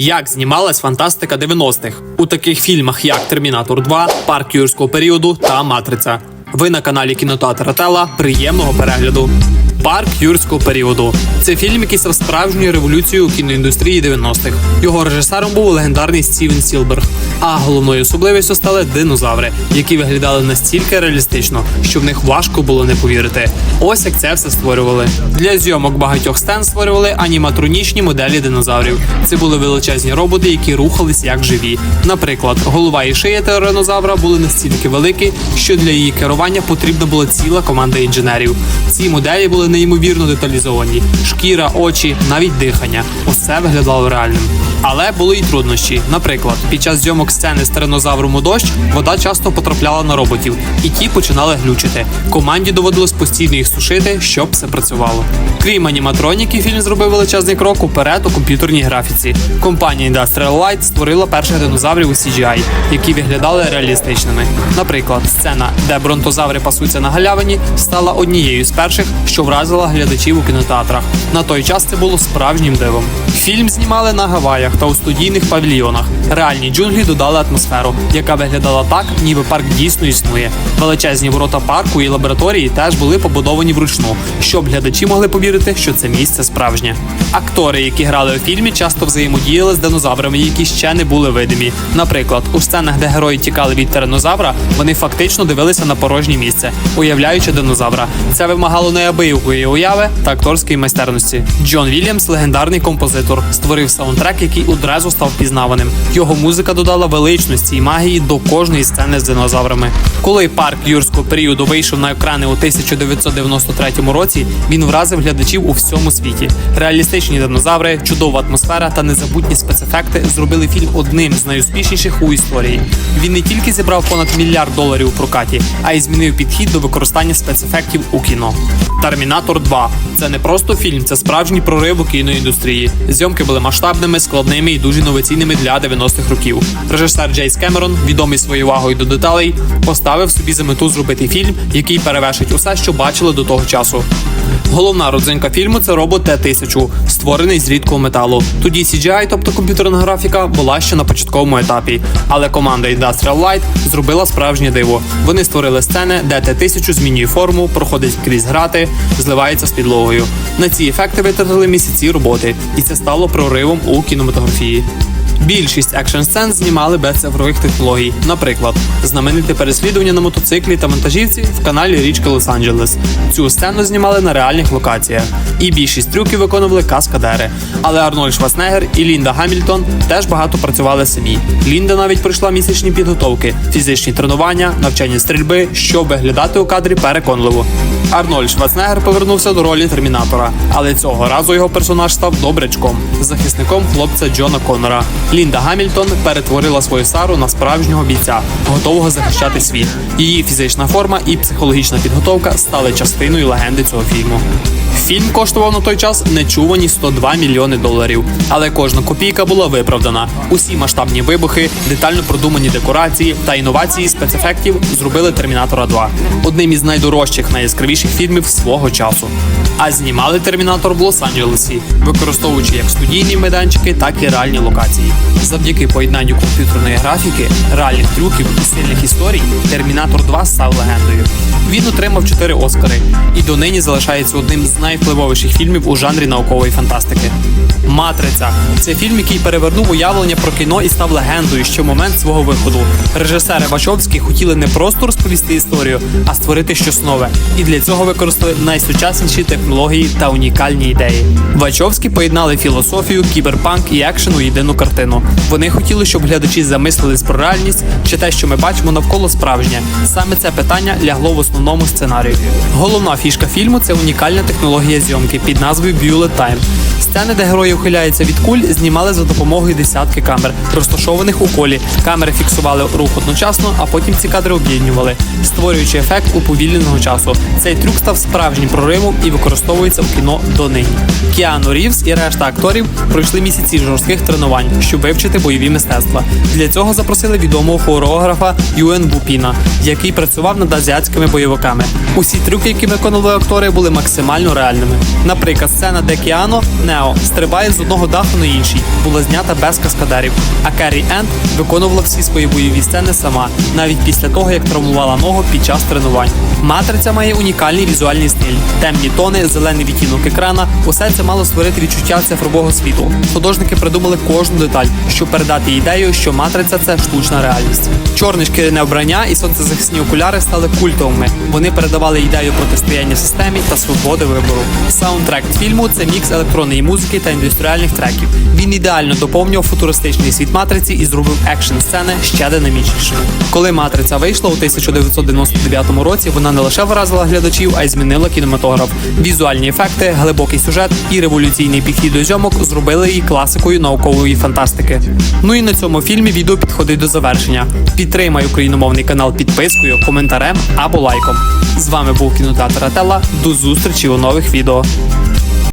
Як знімалась фантастика 90-х у таких фільмах, як Термінатор 2, Парк юрського періоду та Матриця. Ви на каналі кінотеатра Тела. Приємного перегляду. Парк юрського періоду це фільм, який став справжньою революцією у кіноіндустрії 90-х. Його режисером був легендарний Стівен Сілберг. А головною особливістю стали динозаври, які виглядали настільки реалістично, що в них важко було не повірити. Ось як це все створювали. Для зйомок багатьох сцен створювали аніматронічні моделі динозаврів. Це були величезні роботи, які рухались як живі. Наприклад, голова і шия тиранозавра були настільки великі, що для її керування потрібна була ціла команда інженерів. Ці моделі були неймовірно деталізовані: шкіра, очі, навіть дихання. Усе виглядало реальним. Але були й труднощі. Наприклад, під час зйомок сцени з тиранозавром у дощ вода часто потрапляла на роботів, і ті починали глючити. Команді доводилось постійно їх сушити, щоб все працювало. Крім аніматроніки, фільм зробив величезний крок уперед у комп'ютерній графіці. Компанія Industrial Light створила перших динозаврів у CGI, які виглядали реалістичними. Наприклад, сцена, де бронтозаври пасуться на галявині, стала однією з перших, що вразила глядачів у кінотеатрах. На той час це було справжнім дивом. Фільм знімали на Гаваях та у студійних павільйонах. Реальні джунглі додали атмосферу, яка виглядала так, ніби парк дійсно існує. Величезні ворота парку і лабораторії теж були побудовані вручну, щоб глядачі могли повірити, що це місце справжнє. Актори, які грали у фільмі, часто взаємодіяли з динозаврами, які ще не були видимі. Наприклад, у сценах, де герої тікали від тиранозавра, вони фактично дивилися на порожнє місце, уявляючи динозавра. Це вимагало неабиякої уяви та акторської майстерності. Джон Вільямс, легендарний композитор, створив саундтрек, який одразу став пізнаваним. Його музика додала величності і магії до кожної сцени з динозаврами. Коли парк юрського періоду вийшов на екрани у 1993 році, він вразив глядачів у всьому світі. Реалістичні динозаври, чудова атмосфера та незабутні спецефекти зробили фільм одним з найуспішніших у історії. Він не тільки зібрав понад мільярд доларів у прокаті, а й змінив підхід до використання спецефектів у кіно. Термінатор 2 це не просто фільм, це справжній прорив у кіноіндустрії. Зйомки були масштабними, складними і дуже інноваційними для 90-х років. Режисер Джейс Кемерон, відомий своєю увагою до деталей, поставив собі за мету зробити фільм, який перевершить усе, що бачили до того часу. Головна родзинка фільму це робот Т-1000, створений з рідкого металу. Тоді CGI, тобто комп'ютерна графіка, була ще на початковому етапі. Але команда Industrial Light зробила справжнє диво. Вони створили сцени, де Т-1000 змінює форму, проходить крізь грати, зливається з підлогою. На ці ефекти витратили місяці роботи, і це стало проривом у кінематографії. Більшість екшн сцен знімали без цифрових технологій. Наприклад, знамените переслідування на мотоциклі та вантажівці в каналі Річка Лос-Анджелес. Цю сцену знімали на реальних локаціях. І більшість трюків виконували каскадери. Але Арнольд Шварценеггер і Лінда Гамільтон теж багато працювали самі. Лінда навіть пройшла місячні підготовки, фізичні тренування, навчання стрільби, щоб виглядати у кадрі переконливо. Арнольд Шварценеггер повернувся до ролі термінатора, але цього разу його персонаж став добрячком, захисником хлопця Джона Коннора. Лінда Гамільтон перетворила свою Сару на справжнього бійця, готового захищати світ. Її фізична форма і психологічна підготовка стали частиною легенди цього фільму. Фільм коштував на той час нечувані 102 мільйони доларів, але кожна копійка була виправдана. Усі масштабні вибухи, детально продумані декорації та інновації спецефектів зробили Термінатора 2 одним із найдорожчих, найяскравіших фільмів свого часу. А знімали Термінатор в Лос-Анджелесі, використовуючи як студійні майданчики, так і реальні локації. Завдяки поєднанню комп'ютерної графіки, реальних трюків і сильних історій, Термінатор 2 став легендою. Він отримав 4 Оскари і донині залишається одним з найвпливовіших фільмів у жанрі наукової фантастики. Матриця це фільм, який перевернув уявлення про кіно і став легендою ще в момент свого виходу. Режисери Вачовські хотіли не просто розповісти історію, а створити щось нове. І для цього використали найсучасніші технології та унікальні ідеї. Вачовські поєднали філософію, кіберпанк і екшен у єдину картину. Вони хотіли, щоб глядачі замислились про реальність, чи те, що ми бачимо навколо справжнє. Саме це питання лягло в основному сценарію. Головна фішка фільму це унікальна технологія зйомки під назвою Bullet Time. Сцени, де герої ухиляються від куль, знімали за допомогою десятки камер, розташованих у колі. Камери фіксували рух одночасно, а потім ці кадри об'єднували, створюючи ефект уповільненого часу. Цей трюк став справжнім проривом і використовується в кіно донині. Кіану Рівз і решта акторів пройшли місяці жорстких тренувань, щоб вивчити бойові мистецтва. Для цього запросили відомого хореографа Юен Бупіна, який працював над азіатськими бойовиками. Усі трюки, які виконували актори, були максимально реальними. Наприклад, сцена, де Кіано, Нео Нео стрибає з одного даху на інший, була знята без каскадерів. А Керрі Енд виконувала всі свої бойові сцени сама, навіть після того, як травмувала ногу під час тренувань. Матриця має унікальний візуальний стиль, темні тони, зелений відтінок екрана. Усе це мало створити відчуття цифрового світу. Художники придумали кожну деталь, щоб передати ідею, що матриця це штучна реальність. Чорне шкіряне обрання і сонцезахисні окуляри стали культовими. Вони передавали ідею протистояння системі та свободи вибору. Саундтрек фільму це мікс електронної музики та індустріальних треків. Він ідеально доповнював футуристичний світ матриці і зробив екшн сцени ще динамічнішими. Коли матриця вийшла у 1999 році, вона не лише вразила глядачів, а й змінила кінематограф. Візуальні ефекти, глибокий сюжет і революційний підхід до зйомок зробили її класикою наукової фантастики. Ну і на цьому фільмі відео підходить до завершення. Підтримай україномовний канал підпискою, коментарем або лайком. З вами був кінотеатр Ателла. До зустрічі у нових відео.